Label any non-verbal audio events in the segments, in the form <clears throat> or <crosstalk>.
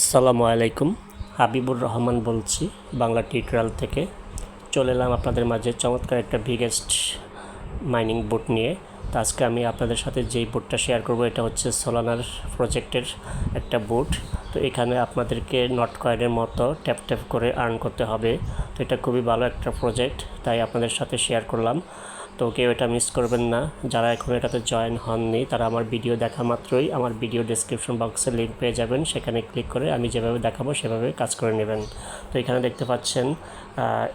আসসালামু আলাইকুম। হাবিবুর রহমান বলছি, বাংলা টিউটোরিয়াল থেকে। চলে এলাম আপনাদের মাঝে চমৎকার একটা বিগেস্ট মাইনিং বোট নিয়ে। তো আজকে আমি আপনাদের সাথে যেই বোটটা শেয়ার করব, এটা হচ্ছে সোলানার প্রজেক্টের একটা বোট তো এখানে আপনাদেরকে নট কয়েনের মতো ট্যাপ ট্যাপ করে আর্ন করতে হবে। তো এটা খুবই ভালো একটা প্রজেক্ট তাই আপনাদের সাথে শেয়ার করলাম। তো কেউ এটা মিস করবেন না। যারা এখন এটাতে জয়েন হননি, তারা আমার ভিডিও দেখা মাত্রই। আমার ভিডিও ডিসক্রিপশন বক্সে লিঙ্ক পেয়ে যাবেন। সেখানে ক্লিক করে আমি যেভাবে দেখাবো, সেভাবে কাজ করে নেবেন। তো এখানে দেখতে পাচ্ছেন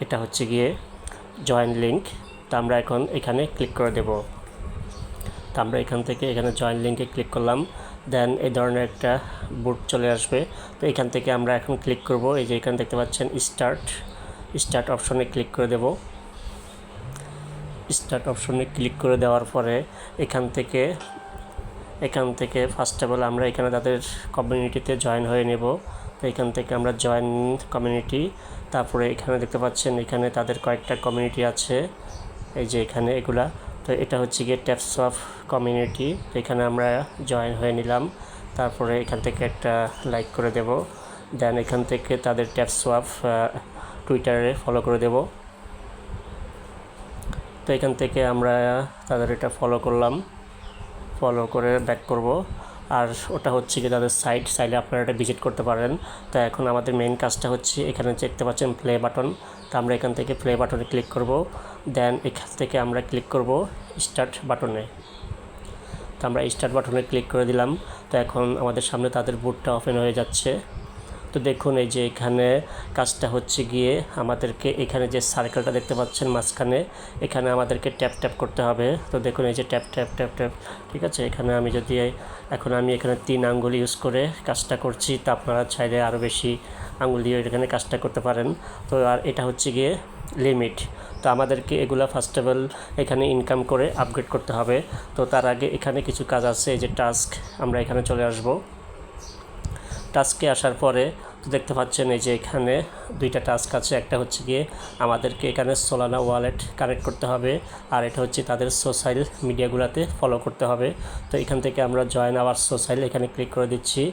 এটা হচ্ছে গিয়ে জয়েন লিঙ্ক তো আমরা এখন এখানে ক্লিক করে দেব। তো আমরা এখান থেকে এখানে জয়েন লিঙ্কে ক্লিক করলাম। দেন এই ধরনের একটা বুট চলে আসবে। তো এখান থেকে আমরা এখন ক্লিক করব। এই যে এখানে দেখতে পাচ্ছেন স্টার্ট স্টার্ট অপশনে ক্লিক করে দেবো। স্টার্ট অপশনে ক্লিক করে দেওয়ার পরে এখান থেকে এখান থেকে ফার্স্ট অফ অল আমরা এখানে তাদের কমিউনিটিতে জয়েন হয়ে নেব। তো এখান থেকে আমরা জয়েন কমিউনিটি তারপরে এখানে দেখতে পাচ্ছেন এখানে তাদের কয়েকটা কমিউনিটি আছে, এই যে এখানে এগুলা। তো এটা হচ্ছে গিয়ে ট্যাপস অফ কমিউনিটি এখানে আমরা জয়েন হয়ে নিলাম। তারপরে এখান থেকে একটা লাইক করে দেব। দেন এখান থেকে তাদের ট্যাপস অফ টুইটারে ফলো করে দেবো। তো এখান থেকে আমরা তাদের এটা ফলো করলাম। ফলো করে ব্যাক করব। আর ওটা হচ্ছে কি তাদের সাইট চাইলে আপনারা এটা ভিজিট করতে পারেন। তো এখন আমাদের মেইন কাজটা হচ্ছে এখানে দেখতে পাচ্ছেন প্লে বাটন তো আমরা এখান থেকে প্লে বাটনে ক্লিক করব। দেন এখান থেকে আমরা ক্লিক করব স্টার্ট বাটনে তো আমরা স্টার্ট বাটনে ক্লিক করে দিলাম। তো এখন আমাদের সামনে তাদের বুটটা ওপেন হয়ে যাচ্ছে। তো দেখুন, এই যে এখানে কাজটা হচ্ছে গিয়ে আমাদেরকে এখানে যে সার্কেলটা দেখতে পাচ্ছেন মাঝখানে, এখানে আমাদেরকে ট্যাপ ট্যাপ করতে হবে। তো দেখুন, এই যে ট্যাপ ট্যাপ ট্যাপ ট্যাপ ঠিক আছে? এখানে আমি যদি এখন আমি এখানে তিন আঙ্গুল ইউজ করে কাজটা করছি, তা আপনারা চাইলে আরও বেশি আঙ্গুল দিয়ে এখানে কাজটা করতে পারেন। তো আর এটা হচ্ছে গিয়ে লিমিট তো আমাদেরকে এগুলা ফার্স্ট অফ অল এখানে ইনকাম করে আপগ্রেড করতে হবে। তো তার আগে এখানে কিছু কাজ আছে, এই যে টাস্ক আমরা এখানে চলে আসব। টাস্কে আসার পরে তো দেখতে পাচ্ছেন এই যে এখানে দুইটা টাস্ক আছে। একটা হচ্ছে গিয়ে আমাদেরকে এখানে সোলানা ওয়ালেট কানেক্ট করতে হবে আর এটা হচ্ছে তাদের সোশ্যাল মিডিয়াগুলোতে ফলো করতে হবে। তো এখান থেকে আমরা জয়েন আওয়ার সোশ্যাল এখানে ক্লিক করে দিচ্ছি।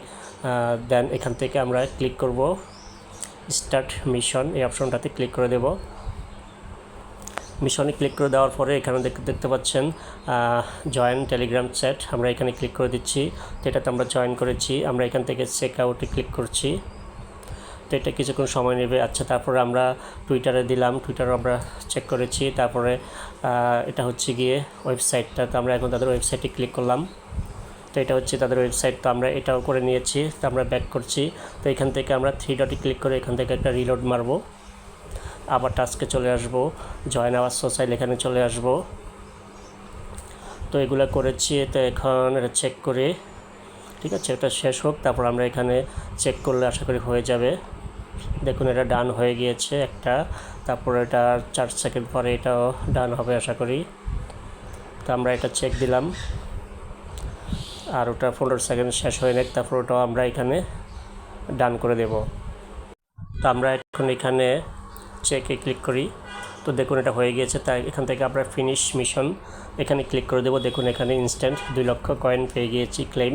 দেন এখান থেকে আমরা ক্লিক করব। স্টার্ট মিশন এই অপশনটাতে ক্লিক করে দেব। মিশনে ক্লিক করে দেওয়ার পরে এখানে দেখতে পাচ্ছেন জয়েন টেলিগ্রাম চ্যাট আমরা এখানে ক্লিক করে দিচ্ছি। তো এটাতে আমরা জয়েন করেছি। আমরা এখান থেকে চেক আউটে ক্লিক করছি। তো এটা কিছুক্ষণ সময় নেবে। আচ্ছা তারপরে আমরা টুইটারে দিলাম। টুইটারে আমরা চেক করেছি। তারপরে এটা হচ্ছে গিয়ে ওয়েবসাইটটা তো আমরা এখন তাদের ওয়েবসাইটে ক্লিক করলাম। তো এটা হচ্ছে তাদের ওয়েবসাইট তো আমরা এটাও করে নিয়েছি। তো আমরা ব্যাক করছি। তো এখান থেকে আমরা থ্রি ডটে ক্লিক করে এখান থেকে একটা রিলোড মারবো। আবার টাস্কে চলে আসব। জয়েন আওয়ার সোসাইল এখানে চলে আসব। তো এগুলো করেছি। তো এখন এটা চেক করে। ঠিক আছে এটা শেষ হোক। তারপর আমরা এখানে চেক করলে আশা করি হয়ে যাবে। দেখুন, এটা ডান হয়ে গিয়েছে একটা। তারপর এটা চার সেকেন্ড পরে এটাও ডান হবে আশা করি। তো আমরা এটা চেক দিলাম। আর ওটা পনেরো সেকেন্ড শেষ হয়ে নেক, তারপর ওটাও আমরা এখানে ডান করে দেব। তো আমরা এখন এখানে চেকে ক্লিক করি। তো দেখুন, এটা হয়ে গিয়েছে। তাই এখান থেকে আমরা ফিনিশ মিশন এখানে ক্লিক করে দেবো। দেখুন, এখানে ইনস্ট্যান্ট দুই লক্ষ কয়েন পেয়ে গিয়েছি ক্লেম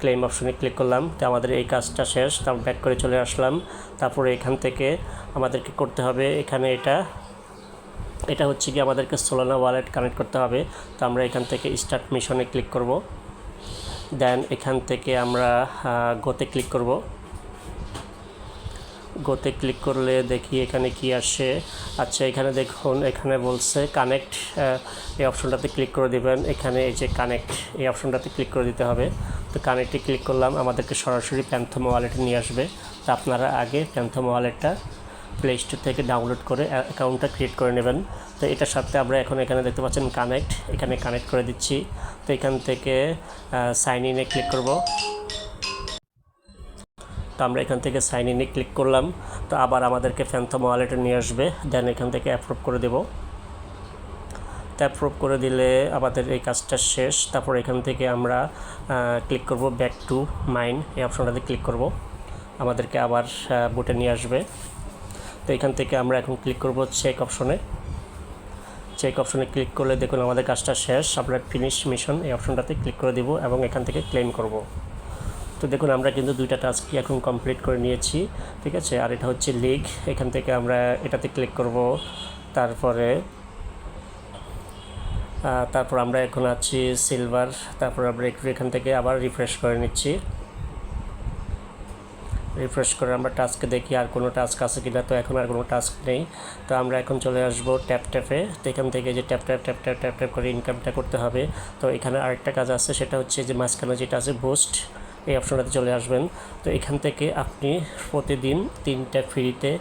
ক্লেম অপশনে ক্লিক করলাম, তো আমাদের এই কাজটা শেষ তারপর ব্যাক করে চলে আসলাম। তারপরে এখান থেকে আমাদেরকে করতে হবে এখানে এটা। এটা হচ্ছে কি আমাদেরকে সোলানা ওয়ালেট কানেক্ট করতে হবে। তো আমরা এখান থেকে স্টার্ট মিশনে ক্লিক করব। দেন এখান থেকে আমরা গোতে ক্লিক করব। গোতে ক্লিক করলে দেখি এখানে কি আসে আচ্ছা এখানে দেখুন এখানে বলছে কানেক্ট এই অপশনটাতে ক্লিক করে দিবেন। এখানে এই যে কানেক্ট এই অপশনটাতে ক্লিক করে দিতে হবে। তো কানেক্টে ক্লিক করলাম, আমাদেরকে সরাসরি প্যান্থম ওয়ালেটে নিয়ে আসবে। তো আপনারা আগে প্যান্থম ওয়ালেটটা প্লে স্টোর থেকে ডাউনলোড করে অ্যাকাউন্টটা ক্রিয়েট করে নেবেন। তো এটার সাথে আমরা এখন এখানে দেখতে পাচ্ছেন কানেক্ট এখানে কানেক্ট করে দিচ্ছি। তো এখান থেকে সাইন ইনে ক্লিক করব। তো আমরা এখান থেকে সাইন ইনে ক্লিক করলাম। তো আবার আমাদেরকে ফ্যান্থম ওয়ালেটে নিয়ে আসবে। দেন এখান থেকে অ্যাপ্রুভ করে দেব। তো অ্যাপ্রুভ করে দিলে আমাদের এই কাজটা শেষ। তারপর এখান থেকে আমরা ক্লিক করব ব্যাক টু মাইন এই অপশনটাতে ক্লিক করব। আমাদেরকে আবার বুটে নিয়ে আসবে। তো এখান থেকে আমরা এখন ক্লিক করব চেক অপশনে চেক অপশনে ক্লিক করলে দেখুন আমাদের কাজটা শেষ। আমরা ফিনিশ মিশন এই অপশনটাতে ক্লিক করে দিব এবং এখান থেকে ক্লেম করব। তো দেখুন, আমরা কিন্তু দুইটা টাস্কই এখন কমপ্লিট করে নিয়েছি, ঠিক আছে? আর এটা হচ্ছে লিগ এখান থেকে আমরা এটাতে ক্লিক করব, তারপরে তারপর আমরা এখন আছি সিলভার তারপর আমরা একটু এখান থেকে আবার রিফ্রেশ করে নিচ্ছি। রিফ্রেশ করে আমরা টাস্কে দেখি আর কোনো টাস্ক আছে কিনা, তো এখন আর কোনো টাস্ক নেই। তো আমরা এখন চলে আসব ট্যাপ ট্যাপে তো এখান থেকে যে tap tap tap tap tap tap করে ইনকামটা করতে হবে। তো এখানে আরেকটা কাজ আছে, সেটা হচ্ছে যে মাঝখানে যেটা আছে বুস্ট এই অপশনটাতে চলে আসবেন। তো এখান থেকে আপনি প্রতিদিন তিনটা ফ্রিতে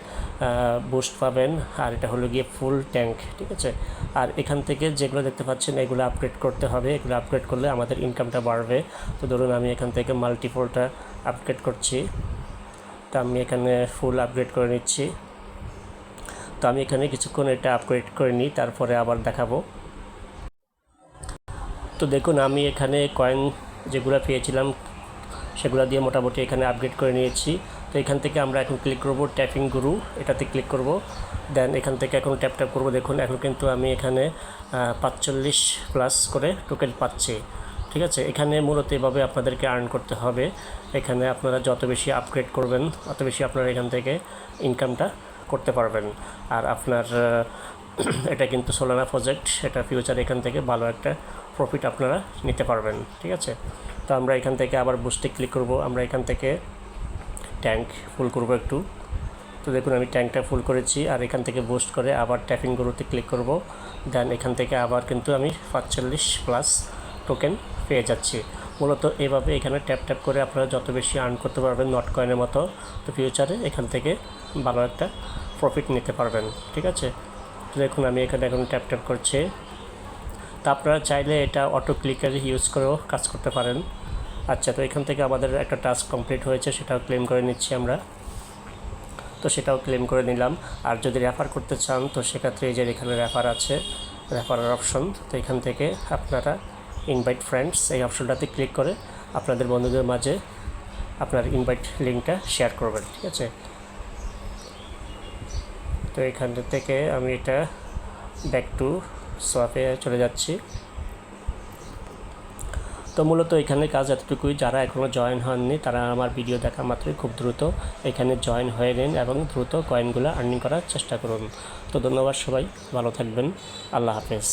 বুস্ট পাবেন। আর এটা হলো গিয়ে ফুল ট্যাঙ্ক ঠিক আছে? আর এখান থেকে যেগুলো দেখতে পাচ্ছেন, এগুলো আপগ্রেড করতে হবে। এগুলো আপগ্রেড করলে আমাদের ইনকামটা বাড়বে। তো ধরুন আমি এখান থেকে মাল্টিপলটা আপগ্রেড করছি। তো আমি এখানে ফুল আপগ্রেড করে নিচ্ছি। তো আমি এখানে কিছুক্ষণ এটা আপগ্রেড করে নিই, তারপরে আবার দেখাবো। তো দেখুন, আমি এখানে কয়েন যেগুলো পেয়েছিলাম সেগুলো দিয়ে মোটামুটি এখানে আপগ্রেড করে নিয়েছি। তো এখান থেকে আমরা এখন ক্লিক করব ট্যাপিং গুরু এটাতে ক্লিক করব। দেন এখান থেকে এখন ট্যাপ ট্যাপ করব। দেখুন, এখন কিন্তু আমি এখানে পাঁচচল্লিশ প্লাস করে টোকেন পাচ্ছি। ঠিক আছে? এখানে মূলত এভাবে আপনাদেরকে আর্ন করতে হবে। এখানে আপনারা যত বেশি আপগ্রেড করবেন তত বেশি আপনারা এখান থেকে ইনকামটা করতে পারবেন। আর আপনার <clears throat> এটা কিন্তু সোলানা প্রজেক্ট এটা ফিউচার এখান থেকে ভালো একটা প্রফিট আপনারা নিতে পারবেন। ঠিক আছে? তো আমরা এখান থেকে আবার বুস্টে ক্লিক করব। আমরা এখান থেকে ট্যাঙ্ক ফুল করব একটু। তো দেখুন, আমি ট্যাঙ্কটা ফুল করেছি আর এখান থেকে বুস্ট করে আবার ট্যাপিং গরুতে ক্লিক করব। দেন এখান থেকে আবার কিন্তু আমি পাঁচচল্লিশ প্লাস টোকেন পেয়ে যাচ্ছি। মূলত এভাবে এখানে ট্যাপ ট্যাপ করে আপনারা যত বেশি আর্ন করতে পারবেন নট কয়েনের মতো, তো ফিউচারে এখান থেকে ভালো একটা প্রফিট নিতে পারবেন। ঠিক আছে? তো দেখুন, আমি এখানে এখন ট্যাপ ট্যাপ করছি। তা আপনারা চাইলে এটা অটো ক্লিকার ইউজ করেও কাজ করতে পারেন। আচ্ছা তো এখান থেকে আমাদের একটা টাস্ক কমপ্লিট হয়েছে, সেটাও ক্লেম করে নিচ্ছি আমরা। তো সেটাও ক্লেম করে নিলাম। আর যদি রেফার করতে চান, তো সেক্ষেত্রে এই যে এখানে রেফার আছে রেফারের অপশন তো এখান থেকে আপনারা ইনভাইট ফ্রেন্ডস এই অপশনটাতে ক্লিক করে আপনাদের বন্ধুদের মাঝে আপনার ইনভাইট লিঙ্কটা শেয়ার করবেন, ঠিক আছে? তো এখান থেকে আমি এটা ব্যাক টু সোয়াপে চলে যাচ্ছি। তো মূলত এখানে কাজ এতটুকুই। যারা এখনও জয়েন হননি, তারা আমার ভিডিও দেখা মাত্রই খুব দ্রুত এখানে জয়েন হয়ে নিন এবং দ্রুত কয়েনগুলো আর্নিং করার চেষ্টা করুন। তো ধন্যবাদ সবাই, ভালো থাকবেন। আল্লাহ হাফেজ।